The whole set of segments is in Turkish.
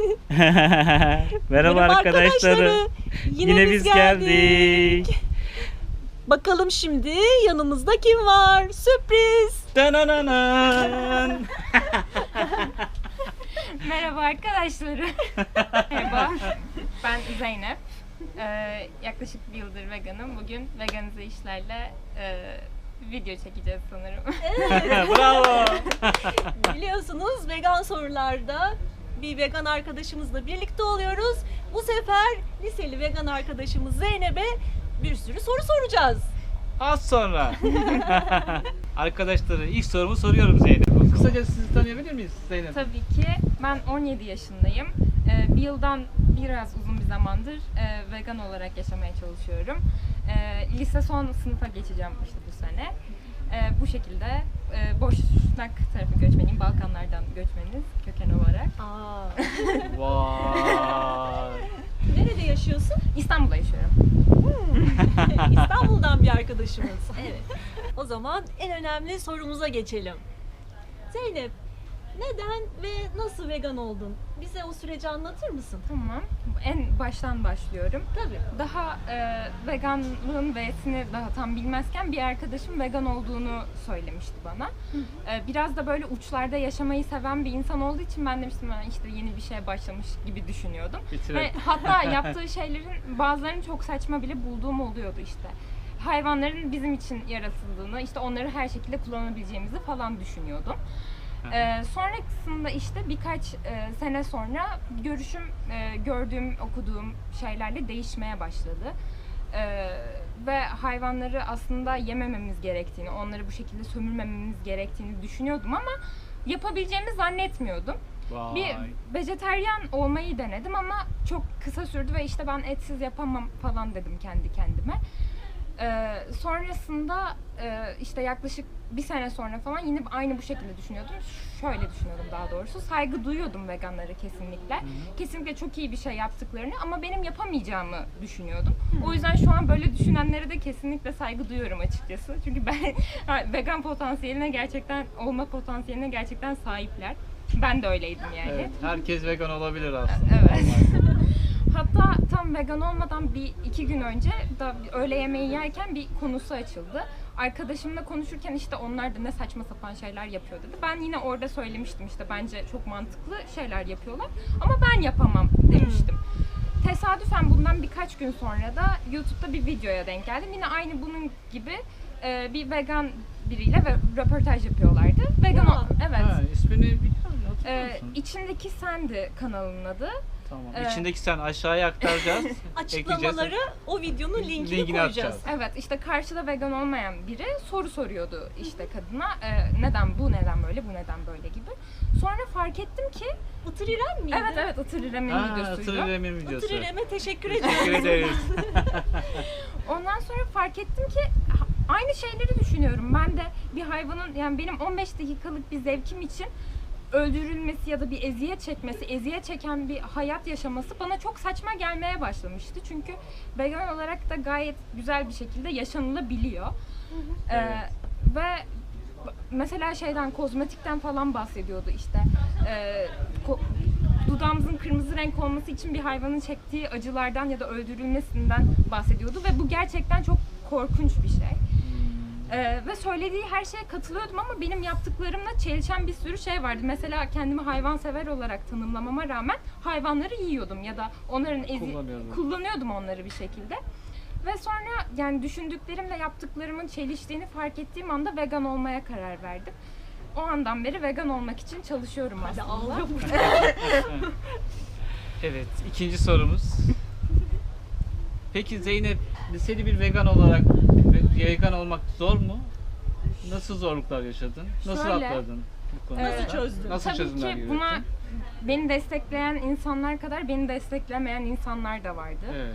Merhaba Benim arkadaşları. Yine, Yine biz, geldik. geldik. Bakalım şimdi yanımızda kim var? Sürpriz. Danananan. Merhaba arkadaşlarım. Merhaba. Ben Zeynep. Ee, yaklaşık bir yıldır veganım. Bugün veganize işlerle e, video çekeceğiz sanırım. Bravo. Biliyorsunuz vegan sorularda bir vegan arkadaşımızla birlikte oluyoruz. Bu sefer liseli vegan arkadaşımız Zeynep'e bir sürü soru soracağız. Az sonra. Arkadaşları ilk sorumu soruyorum Zeynep. Kısaca sizi tanıyabilir miyiz Zeynep? Tabii ki ben 17 yaşındayım. Ee, bir yıldan biraz uzun bir zamandır e, vegan olarak yaşamaya çalışıyorum. Ee, lise son sınıfa geçeceğim işte bu sene. Ee, bu şekilde e, Boşnak tarafı göçmeniyim. Balkanlardan göçmeniz köken olarak. Aa. Vay. Nerede yaşıyorsun? İstanbul'da yaşıyorum. İstanbul'dan bir arkadaşımız. Evet. O zaman en önemli sorumuza geçelim. Zeynep, neden ve nasıl vegan oldun? Bize o süreci anlatır mısın? Tamam. En baştan başlıyorum. Tabii. Daha e, veganlığın V'sini daha tam bilmezken bir arkadaşım vegan olduğunu söylemişti bana. E, biraz da böyle uçlarda yaşamayı seven bir insan olduğu için ben demiştim "Ha, işte yeni bir şeye başlamış gibi düşünüyordum. Ve hatta yaptığı şeylerin bazılarını çok saçma bile bulduğum oluyordu işte. Hayvanların bizim için yaratıldığını, işte onları her şekilde kullanabileceğimizi falan düşünüyordum. Ee, sonrasında işte birkaç e, sene sonra görüşüm e, gördüğüm, okuduğum şeylerle değişmeye başladı. Ee, ve hayvanları aslında yemememiz gerektiğini, onları bu şekilde sömürmememiz gerektiğini düşünüyordum ama yapabileceğimi zannetmiyordum. Vay. Bir vejeteryan olmayı denedim ama çok kısa sürdü ve işte ben etsiz yapamam falan dedim kendi kendime. Ee, sonrasında e, işte yaklaşık bir sene sonra falan yine aynı bu şekilde düşünüyordum. Şöyle düşünüyordum daha doğrusu. Saygı duyuyordum veganlara kesinlikle. Kesinlikle çok iyi bir şey yaptıklarını ama benim yapamayacağımı düşünüyordum. O yüzden şu an böyle düşünenlere de kesinlikle saygı duyuyorum açıkçası. Çünkü ben vegan potansiyeline gerçekten olma potansiyeline gerçekten sahipler. Ben de öyleydim yani. Evet, herkes vegan olabilir aslında. Evet. Hatta tam vegan olmadan bir iki gün önce da öğle yemeği yerken bir konusu açıldı. Arkadaşımla konuşurken işte onlar da ne saçma sapan şeyler yapıyor dedi. Ben yine orada söylemiştim işte bence çok mantıklı şeyler yapıyorlar ama ben yapamam demiştim. Tesadüfen bundan birkaç gün sonra da YouTube'da bir videoya denk geldim. Yine aynı bunun gibi e, bir vegan biriyle ve röportaj yapıyorlardı. Vegan Ya. evet. Ha, ismini biliyor musun? Hatırlıyor E, musun? içindeki sendi kanalın adı. Tamam. Evet. İçindeki sen aşağıya aktaracağız. Açıklamaları o videonun linkini, Linkini koyacağız. atacağız. Evet işte karşıda vegan olmayan biri soru soruyordu işte kadına Ee, neden bu neden böyle bu neden böyle gibi. Sonra fark ettim ki Itır İrem miydi? evet evet Itır İrem'in videosuydu. Itır İrem'in videosu. Itır İrem'e teşekkür Teşekkür ediyorum. ederiz. Ondan sonra fark ettim ki aynı şeyleri düşünüyorum. Ben de bir hayvanın yani benim 15 dakikalık bir zevkim için öldürülmesi ya da bir eziyet çekmesi, eziyet çeken bir hayat yaşaması bana çok saçma gelmeye başlamıştı. Çünkü vegan olarak da gayet güzel bir şekilde yaşanılabiliyor. Ee, Evet. ve mesela şeyden kozmetikten falan bahsediyordu işte. Ee, dudağımızın kırmızı renk olması için bir hayvanın çektiği acılardan ya da öldürülmesinden bahsediyordu ve bu gerçekten çok korkunç bir şey. Ee, ve söylediği her şeye katılıyordum ama benim yaptıklarımla çelişen bir sürü şey vardı. Mesela kendimi hayvansever olarak tanımlamama rağmen hayvanları yiyordum ya da onların ezi Kullanıyordum. onları bir şekilde. Ve sonra yani düşündüklerimle yaptıklarımın çeliştiğini fark ettiğim anda vegan olmaya karar verdim. O andan beri vegan olmak için çalışıyorum Hadi aslında. Evet, ikinci sorumuz. Peki Zeynep, liseli bir vegan olarak ve- vegan olmak zor mu? Nasıl zorluklar yaşadın? Nasıl Şöyle, atladın bu konuda? Nasıl çözdün? Nasıl Tabii çözümler ki yürüttün? buna beni destekleyen insanlar kadar beni desteklemeyen insanlar da vardı. Evet.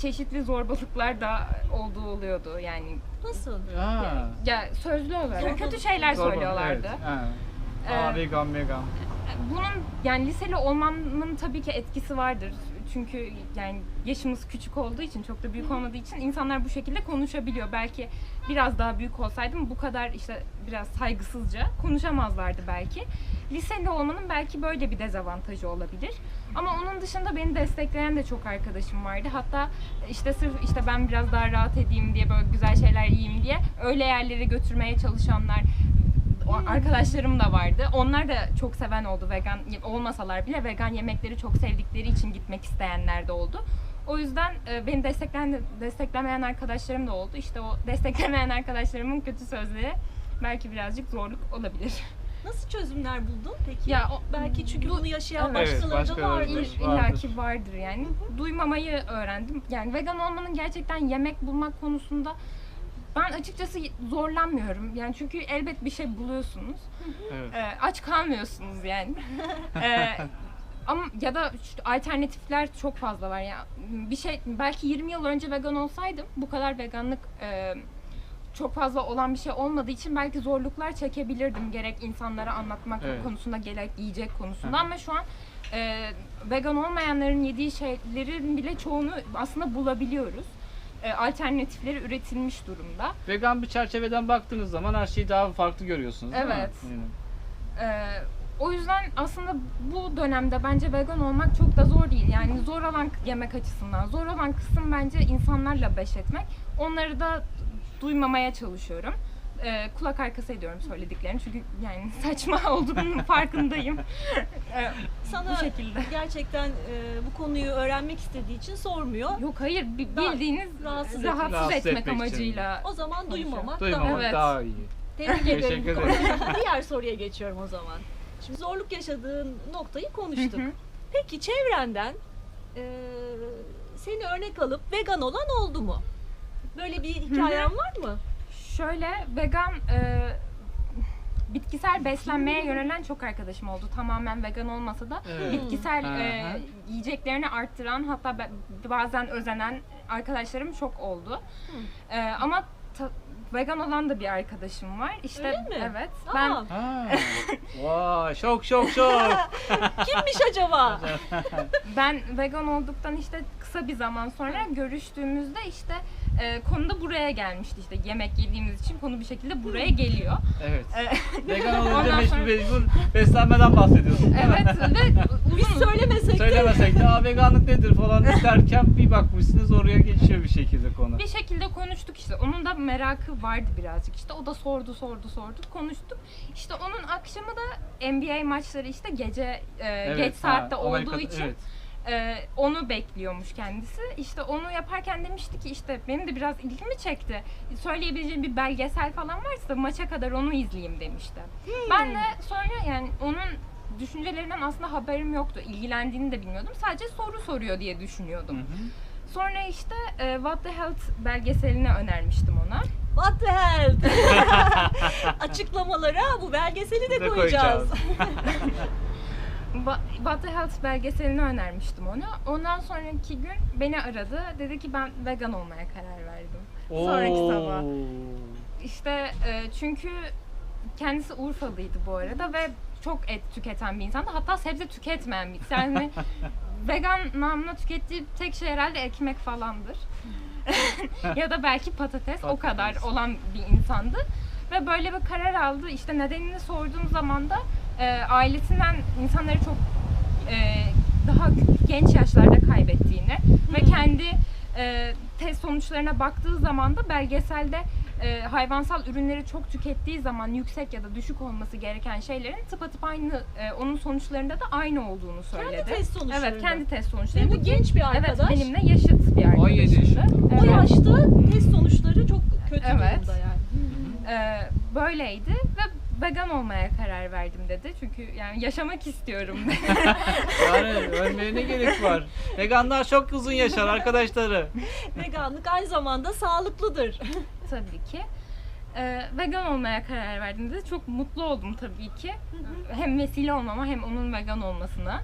Çeşitli zorbalıklar da olduğu oluyordu yani. Nasıl? Ha. Ya sözlü olarak Zorbalık. kötü şeyler Zorba, söylüyorlardı. Evet. Ha. Ee, Aa, vegan vegan. Bunun yani liseli olmanın tabii ki etkisi vardır. Çünkü yani yaşımız küçük olduğu için çok da büyük olmadığı için insanlar bu şekilde konuşabiliyor. Belki biraz daha büyük olsaydım bu kadar işte biraz saygısızca konuşamazlardı belki. Liseli olmanın belki böyle bir dezavantajı olabilir. Ama onun dışında beni destekleyen de çok arkadaşım vardı. Hatta işte sırf işte ben biraz daha rahat edeyim diye böyle güzel şeyler yiyeyim diye öyle yerlere götürmeye çalışanlar arkadaşlarım da vardı. Onlar da çok seven oldu vegan olmasalar bile vegan yemekleri çok sevdikleri için gitmek isteyenler de oldu. O yüzden e, beni destekleyen desteklemeyen arkadaşlarım da oldu. İşte o desteklemeyen arkadaşlarımın kötü sözleri belki birazcık zorluk olabilir. Nasıl çözümler buldun peki? Ya o- Belki çünkü bu- bunu yaşayan Evet, başkaları da vardır. Vardır. illaki vardır yani. Duymamayı öğrendim. Yani vegan olmanın gerçekten yemek bulmak konusunda ben açıkçası zorlanmıyorum. Yani çünkü elbet bir şey buluyorsunuz. Evet. Ee, aç kalmıyorsunuz yani. Ee, ama ya da şu alternatifler çok fazla var ya. Bir şey belki 20 yıl önce vegan olsaydım bu kadar veganlık e, çok fazla olan bir şey olmadığı için belki zorluklar çekebilirdim gerek insanlara anlatmak Evet. konusunda gerek yiyecek konusunda ama şu an e, vegan olmayanların yediği şeylerin bile çoğunu aslında bulabiliyoruz. E, alternatifleri üretilmiş durumda. Vegan bir çerçeveden baktığınız zaman her şeyi daha farklı görüyorsunuz değil mi? Evet. Ee, o yüzden aslında bu dönemde bence vegan olmak çok da zor değil. Yani zor olan yemek açısından. Zor olan kısım bence insanlarla beş etmek. Onları da duymamaya çalışıyorum. Ee, kulak arkası ediyorum söylediklerini çünkü yani saçma olduğunun farkındayım. Ee, Sana bu şekilde. gerçekten e, bu konuyu öğrenmek istediği için sormuyor. Yok hayır bi- Daha bildiğiniz rahatsız rahatsız, etmek. Rahatsız etmek, etmek için. amacıyla. O zaman duymamak Duymamak daha Evet. daha iyi. Tebrik ederim. Teşekkür. Diğer soruya geçiyorum o zaman. Şimdi zorluk yaşadığın noktayı konuştuk. Hı hı. Peki çevrenden e, seni örnek alıp vegan olan oldu mu? Böyle bir hikayen var mı? Şöyle vegan e, bitkisel beslenmeye yönelen çok arkadaşım oldu. Tamamen vegan olmasa da Evet. bitkisel e, yiyeceklerini arttıran hatta be- bazen özenen arkadaşlarım çok oldu. E, ama ta- vegan olan da bir arkadaşım var. İşte Öyle mi? evet. Aa, Ben Ha. Vay şok şok şok. kimmiş acaba? ben vegan olduktan işte kısa bir zaman sonra görüştüğümüzde işte e, konu da buraya gelmişti işte yemek yediğimiz için konu bir şekilde buraya geliyor. evet. E, Vegan olunca Ondan mecbur, sonra- mecbur beslenmeden bahsediyorsun. evet ve Biz uzun söylemesek de Söylemesek de Aa, veganlık nedir falan derken bir bakmışsınız oraya geçiyor bir şekilde konu. Bir şekilde konuştuk işte. Onun da merakı vardı birazcık işte. O da sordu sordu sordu konuştuk. İşte onun akşamı da NBA maçları işte gece e, geç ha, saatte olduğu Amerika'da- için Evet. E, onu bekliyormuş kendisi. İşte onu yaparken demişti ki işte benim de biraz ilgimi çekti. Söyleyebileceğim bir belgesel falan varsa maça kadar onu izleyeyim demişti. Ben de sonra yani onun düşüncelerinden aslında haberim yoktu. İlgilendiğini de bilmiyordum. Sadece soru soruyor diye düşünüyordum. Hı hı. Sonra işte e, What the Health belgeselini önermiştim ona. what the hell? Açıklamalara bu belgeseli de Ne koyacağız. Ba- The Health belgeselini önermiştim ona. Ondan sonraki gün beni aradı. Dedi ki ben vegan olmaya karar verdim. Sonraki sabah. Oo. İşte e, çünkü kendisi Urfalıydı bu arada ve çok et tüketen bir insandı. Hatta sebze tüketmeyen bir Yani vegan namına tükettiği tek şey herhalde ekmek falandır. ya da belki patates, o kadar Patates. olan bir insandı. Ve böyle bir karar aldı. İşte nedenini sorduğum zaman da e, ailesinden insanları çok e, daha genç yaşlarda kaybettiğini ve kendi e, test sonuçlarına baktığı zaman da belgeselde e, hayvansal ürünleri çok tükettiği zaman yüksek ya da düşük olması gereken şeylerin tıpatıp aynı e, onun sonuçlarında da aynı olduğunu söyledi. Kendi test sonuçlarında. Evet, kendi test Ve sonuçlarında. bu genç bir arkadaş. Evet, benimle yaşıt bir 17 arkadaşımdı. yaşında. O Evet. yaşta test sonuçları çok kötü Evet. durumda yani. Ee, böyleydi ve vegan olmaya karar verdim dedi. Çünkü yani yaşamak istiyorum. Yani ölmeye ne gerek var? Veganlar çok uzun yaşar arkadaşları. Veganlık aynı zamanda sağlıklıdır. Tabii ki. e, vegan olmaya karar verdiğimde çok mutlu oldum tabii ki. Hem vesile olmama hem onun vegan olmasına.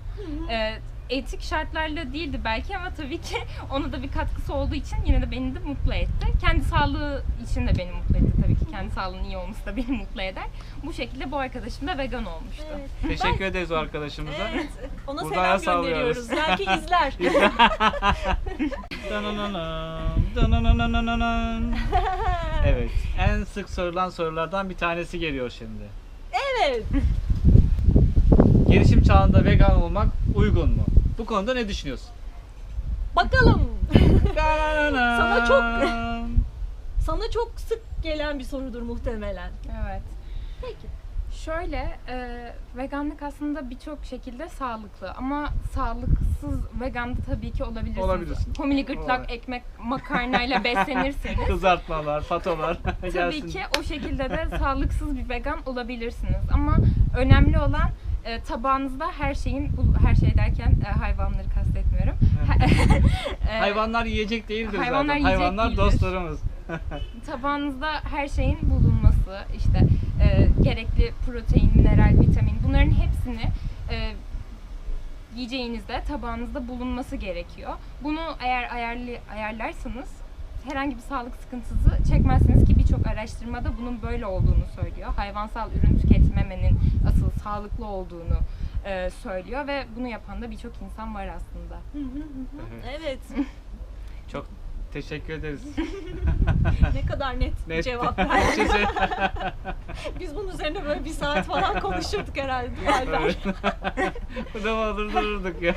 E, etik şartlarla değildi belki ama tabii ki ona da bir katkısı olduğu için yine de beni de mutlu etti. Kendi sağlığı için de beni mutlu etti tabii ki. Kendi sağlığının iyi olması da beni mutlu eder. Bu şekilde bu arkadaşım da vegan olmuştu. Evet. Teşekkür ederiz o arkadaşımıza. Evet. Ona Buradan selam gönderiyoruz. Belki izler. Evet. En sık sorulan sorulardan bir tanesi geliyor şimdi. evet. Gelişim çağında vegan olmak uygun mu? Bu konuda ne düşünüyorsun? Bakalım. Sana çok- Sana çok sık gelen bir sorudur muhtemelen. Evet. Peki. Şöyle, e, veganlık aslında birçok şekilde sağlıklı ama sağlıksız vegan da tabii ki olabilirsiniz. Olabilirsin. Homili gırtlak, Olabilir. ekmek, makarnayla beslenirseniz Kızartmalar, fatolar tabii ki o şekilde de sağlıksız bir vegan olabilirsiniz. Ama önemli olan e, tabağınızda her şeyin, her şey derken e, hayvanları kastetmiyorum. E, Hayvanlar yiyecek değildir Hayvanlar zaten. Hayvanlar değildir. dostlarımız. tabağınızda her şeyin bulunması, işte e, gerekli protein, mineral, vitamin bunların hepsini e, yiyeceğinizde tabağınızda bulunması gerekiyor. Bunu eğer ayarlı, ayarlarsanız herhangi bir sağlık sıkıntısı çekmezsiniz ki birçok araştırmada bunun böyle olduğunu söylüyor. Hayvansal ürün tüketmemenin asıl sağlıklı olduğunu e, söylüyor ve bunu yapan da birçok insan var aslında. Hı hı hı hı. Evet. Evet. Çok teşekkür ederiz. ne kadar net, bir Net. cevap verdin. Biz bunun üzerine böyle bir saat falan konuşurduk herhalde. değil mi Alper? Evet. Burada durdururduk ya.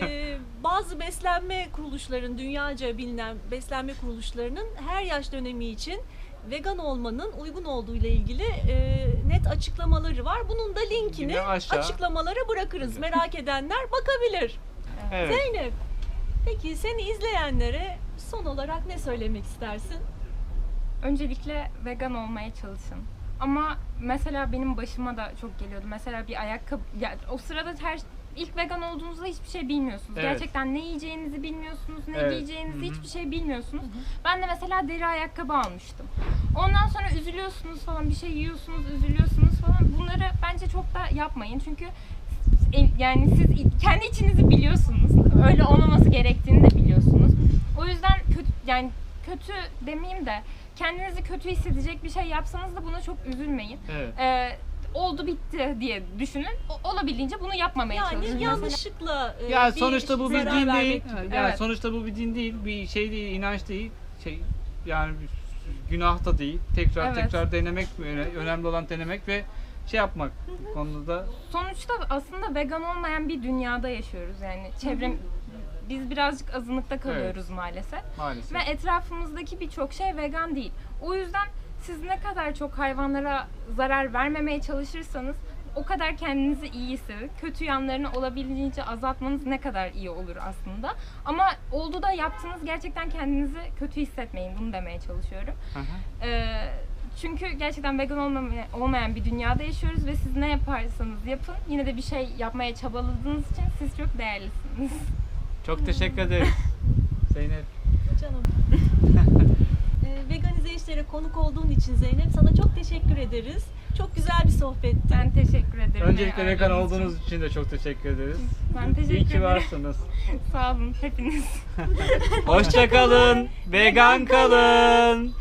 Ee, bazı beslenme kuruluşların, dünyaca bilinen beslenme kuruluşlarının her yaş dönemi için vegan olmanın uygun olduğu ile ilgili e, net açıklamaları var. Bunun da linkini Yine aşağı. açıklamalara bırakırız. Merak edenler bakabilir. Evet. Zeynep, peki seni izleyenlere son olarak ne söylemek istersin? Öncelikle vegan olmaya çalışın. Ama mesela benim başıma da çok geliyordu. Mesela bir ayakkabı, ya o sırada her ilk vegan olduğunuzda hiçbir şey bilmiyorsunuz. Evet. Gerçekten ne yiyeceğinizi bilmiyorsunuz, ne Evet. giyeceğinizi Hı hı. hiçbir şey bilmiyorsunuz. Ben de mesela deri ayakkabı almıştım. Ondan sonra üzülüyorsunuz falan, bir şey yiyorsunuz, üzülüyorsunuz falan. Bunları bence çok da yapmayın. Çünkü e- yani siz kendi içinizi biliyorsunuz. Öyle olmaması gerektiğini de biliyorsunuz. O yüzden kötü yani kötü demeyeyim de kendinizi kötü hissedecek bir şey yapsanız da buna çok üzülmeyin. Evet. Ee, oldu bitti diye düşünün. O- olabildiğince bunu yapmamaya çalışın. Yani yanlışlıkla e, Ya bir sonuçta bu bir din vermek değil. gibi. Ya Evet. sonuçta bu bir din değil, bir şey değil, inanç değil. Şey yani bir günah da değil. Tekrar Evet. tekrar denemek öne- önemli olan denemek ve şey yapmak bu konuda Sonuçta aslında vegan olmayan bir dünyada yaşıyoruz yani. Çevrem biz birazcık azınlıkta kalıyoruz maalesef. maalesef. Ve etrafımızdaki birçok şey vegan değil. O yüzden siz ne kadar çok hayvanlara zarar vermemeye çalışırsanız o kadar kendinizi iyi hissedin. Kötü yanlarını olabildiğince azaltmanız ne kadar iyi olur aslında. Ama oldu da yaptığınız gerçekten kendinizi kötü hissetmeyin. Bunu demeye çalışıyorum. Hı hı. Ee, çünkü gerçekten vegan olmamaya- olmayan bir dünyada yaşıyoruz ve siz ne yaparsanız yapın yine de bir şey yapmaya çabaladığınız için siz çok değerlisiniz. Çok teşekkür ederiz. Zeynep. Canım. Ee, veganize işlere konuk olduğun için Zeynep sana çok teşekkür ederiz. Çok güzel bir sohbetti. Ben teşekkür ederim. Öncelikle beni vegan aradığınız için. olduğunuz için de çok teşekkür ederiz. Ben teşekkür İyi ki ederim. varsınız. Sağ olun hepiniz. Hoşça kalın. Vegan kalın.